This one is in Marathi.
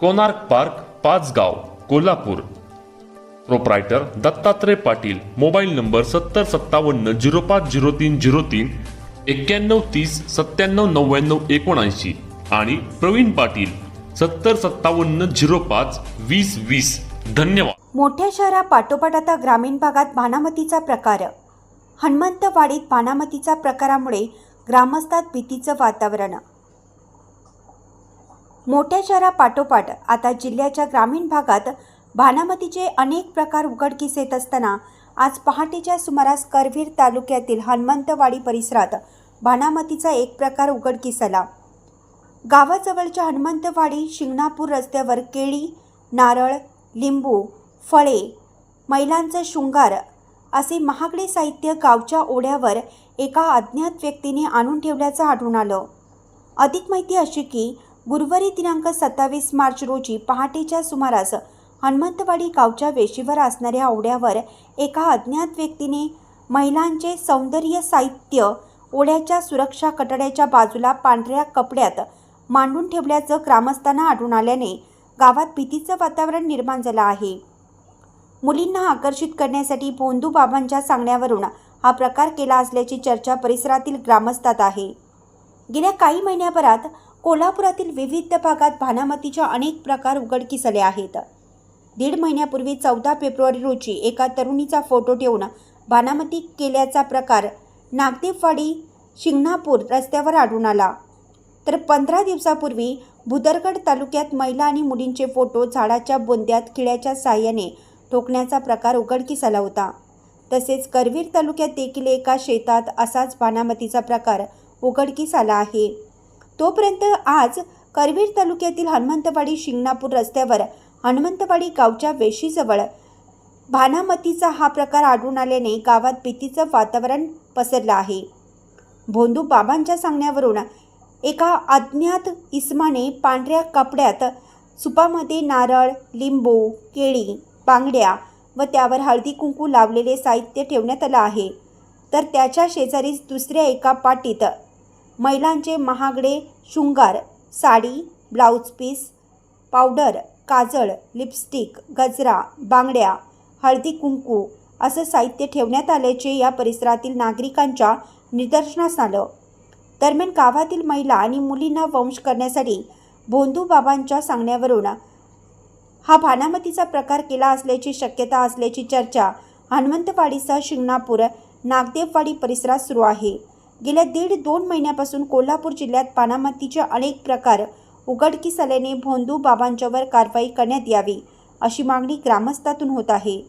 Konark park Pachgaon Kolhapur. Proprietor Dattatray Patil mobile number सत्तर सत्तावन्न झिरो पाच झिरो तीन झिरो तीन एक्क्याण्णव तीस सत्त्याण्णव नव्याण्णव एकोणऐंशी आणि प्रवीण पाटील सत्तर सत्तावन्न झिरो पाच वीस वीस. धन्यवाद. मोठ्या शहरापाठोपाठ आता ग्रामीण भागात भानामतीचा प्रकार. हनुमंतवाडीत भानामतीचा प्रकारामुळे ग्रामस्थात भीतीचं वातावरण. मोठ्या शहरापाठोपाठ आता जिल्ह्याच्या ग्रामीण भागात भानामतीचे अनेक प्रकार उघडकीस येत असताना आज पहाटेच्या सुमारास करवीर तालुक्यातील हनुमंतवाडी परिसरात भानामतीचा एक प्रकार उघडकीस आला. गावाजवळच्या हनुमंतवाडी शिंगणापूर रस्त्यावर केळी नारळ लिंबू फळे महिलांचं शृंगार असे महागडे साहित्य गावच्या ओढ्यावर एका अज्ञात व्यक्तीने आणून ठेवल्याचं आढळून आलं. अधिक माहिती अशी की गुरुवारी दिनांक सत्तावीस मार्च रोजी पहाटेच्या सुमारास हनुमंतवाडी गावच्या वेशीवर असणाऱ्या ओढ्यावर एका अज्ञात व्यक्तीने महिलांचे सौंदर्य साहित्य ओढ्याच्या सुरक्षा कटड्याच्या बाजूला पांढऱ्या कपड्यात मांडून ठेवल्याचं ग्रामस्थांना आढळून आल्याने गावात भीतीचं वातावरण निर्माण झालं आहे. मुलींना आकर्षित करण्यासाठी भोंदू बाबांच्या सांगण्यावरून हा प्रकार केला असल्याची चर्चा परिसरातील ग्रामस्थात आहे. गेल्या काही महिन्याभरात कोल्हापुरातील विविध भागात भानामतीच्या अनेक प्रकार उघडकीस आले आहेत. दीड महिन्यापूर्वी चौदा फेब्रुवारी रोजी एका तरुणीचा फोटो ठेवून भानामती केल्याचा प्रकार नागदेववाडी शिंगणापूर रस्त्यावर आढळून आला. तर पंधरा दिवसापूर्वी भुदरगड तालुक्यात महिला आणि मुलींचे फोटो झाडाच्या बोंद्यात खिळ्याच्या साह्याने ठोकण्याचा प्रकार उघडकीस आला होता. तसेच करवीर तालुक्यात देखील एका शेतात असाच भानामतीचा प्रकार उघडकीस आला आहे. तोपर्यंत आज करवीर तालुक्यातील हनुमंतवाडी शिंगणापूर रस्त्यावर हनुमंतवाडी गावच्या वेशीजवळ भानामतीचा हा प्रकार आढळून आल्याने गावात भीतीचं वातावरण पसरलं आहे. भोंदू बाबांच्या सांगण्यावरून एका अज्ञात इसमाने पांढऱ्या कपड्यात सुपामध्ये नारळ लिंबू केळी बांगड्या व त्यावर हळदी कुंकू लावलेले साहित्य ठेवण्यात आलं आहे. तर त्याच्या शेजारीच दुसऱ्या एका पाटीत महिलांचे महागडे शृंगार साडी ब्लाऊज पीस पावडर काजळ लिपस्टिक गजरा बांगड्या हळदी कुंकू असं साहित्य ठेवण्यात आल्याचे या परिसरातील नागरिकांच्या निदर्शनास आलं. दरम्यान गावातील महिला आणि मुलींना वंश करण्यासाठी भोंदू बाबांच्या सांगण्यावरून हा भानामतीचा प्रकार केला असल्याची शक्यता असल्याची चर्चा हनुमंतवाडीसह शिंगणापूर नागदेववाडी परिसरात सुरू आहे. गेल्या दीड दोन महिन्यापासून कोल्हापूर जिल्ह्यात पानामतीचे अनेक प्रकार उघडकीस आल्याने भोंदू बाबांच्यावर कारवाई करण्यात यावी अशी मागणी ग्रामस्थातून होत आहे.